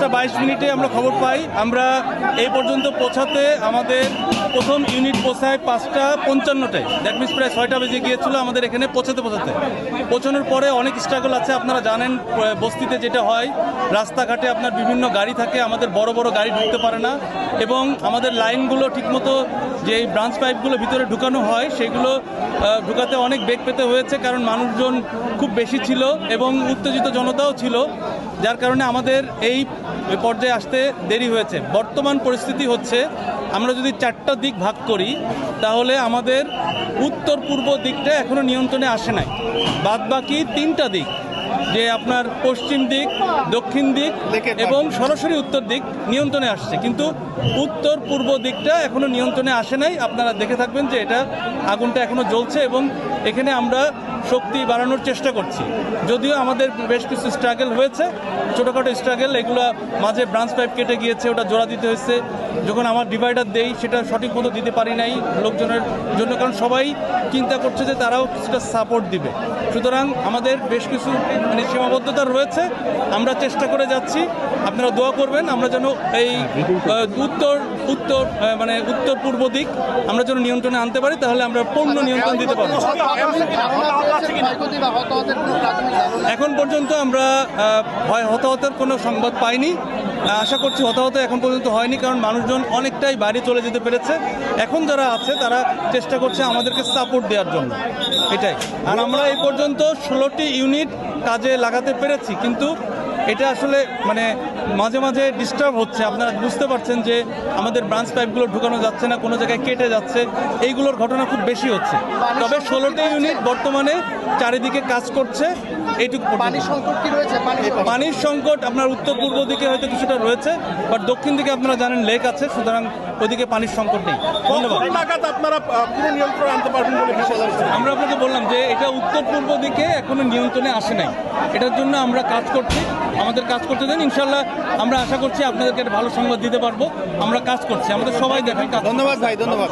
পাঁচটা বাইশ মিনিটে আমরা খবর পাই। আমরা এই পর্যন্ত পৌঁছাতে আমাদের প্রথম ইউনিট পৌঁছায় পাঁচটা পঞ্চান্নটায়। দ্যাট মিনস প্রায় ছয়টা বেজে গিয়েছিল আমাদের এখানে পৌঁছাতে পৌঁছাতে। পৌঁছানোর পরে অনেক স্ট্রাগল আছে, আপনারা জানেন বস্তিতে যেটা হয়, রাস্তাঘাটে আপনার বিভিন্ন গাড়ি থাকে, আমাদের বড় বড় গাড়ি ঢুকতে পারে না। এবং আমাদের লাইনগুলো ঠিকমতো যে ব্রাঞ্চ পাইপগুলো ভিতরে ঢুকানো হয়, সেগুলো ঢুকাতে অনেক বেগ পেতে হয়েছে, কারণ মানুষজন খুব বেশি ছিল এবং উত্তেজিত জনতাও ছিল। যার কারণে আমাদের এই পর্যায়ে আসতে দেরি হয়েছে। বর্তমান পরিস্থিতি হচ্ছে আমরা যদি চারটা দিক ভাগ করি তাহলে আমাদের উত্তর পূর্ব দিকটা এখনও নিয়ন্ত্রণে আসে নাই। বাদ বাকি তিনটা দিক যে আপনার পশ্চিম দিক দক্ষিণ দিক এবং সরাসরি উত্তর দিক নিয়ন্ত্রণে আসছে। কিন্তু উত্তর পূর্ব দিকটা এখনও নিয়ন্ত্রণে আসে নাই। আপনারা দেখে থাকবেন যে এটা আগুনটা এখনও জ্বলছে এবং এখানে আমরা শক্তি বাড়ানোর চেষ্টা করছি। যদিও আমাদের বেশ কিছু স্ট্রাগল হয়েছে, ছোটোখাটো স্ট্রাগল এগুলো মাঝে ব্রাঞ্চ পাইপ কেটে গিয়েছে, ওটা জোড়া দিতে হয়েছে। যখন আমার ডিভাইডার দেই, সেটা সঠিক মতো দিতে পারি নাই লোকজনের জন্য, কারণ সবাই চিন্তা করছে যে তারাও কিছুটা সাপোর্ট দিবে। সুতরাং আমাদের বেশ কিছু মানে সীমাবদ্ধতা রয়েছে, আমরা চেষ্টা করে যাচ্ছি। আপনারা দোয়া করবেন আমরা যেন এই উত্তর উত্তর মানে উত্তর পূর্ব দিক আমরা যেন নিয়ন্ত্রণে আনতে পারি তাহলে আমরা পূর্ণ নিয়ন্ত্রণ দিতে পারব। এখন পর্যন্ত আমরা ভয় হতাহতের কোনো সংবাদ পাইনি। আশা করছি হতাহত এখন পর্যন্ত হয়নি কারণ মানুষজন অনেকটাই বাইরে চলে যেতে পেরেছে। এখন যারা আছে তারা চেষ্টা করছে আমাদেরকে সাপোর্ট দেওয়ার জন্য। এটাই। আর আমরা এই পর্যন্ত ষোলোটি ইউনিট কাজে লাগাতে পেরেছি কিন্তু এটা আসলে মানে মাঝে মাঝে ডিস্টার্ব হচ্ছে। আপনারা বুঝতে পারছেন যে আমাদের ব্রাঞ্চ পাইপগুলো ঢুকানো যাচ্ছে না কোনো জায়গায় কেটে যাচ্ছে। এইগুলোর ঘটনা খুব বেশি হচ্ছে। তবে ষোলোটি ইউনিট বর্তমানে চারিদিকে কাজ করছে। এইটুকু পর্যন্ত। পানি সংকট কি রয়েছে? পানির সংকট। আপনার উত্তর পূর্ব দিকে হয়তো কিছুটা রয়েছে বাট দক্ষিণ দিকে আপনারা জানেন লেক আছে সুতরাং ওইদিকে পানির সংকট নেই। ধন্যবাদ। আপনারা পুরো নিয়ন্ত্রণ আনতে পারবেন বলে আমরা আপনাকে বললাম যে এটা উত্তর পূর্ব দিকে এখনও নিয়ন্ত্রণে আসে নাই। এটার জন্য আমরা কাজ করছি। আমাদের কাজ করতে দেন ইনশাল্লাহ আমরা আশা করছি আপনাদেরকে একটা ভালো সংবাদ দিতে পারব। আমরা কাজ করছি। আমাদের সবাই দেখেন ধন্যবাদ ভাই ধন্যবাদ।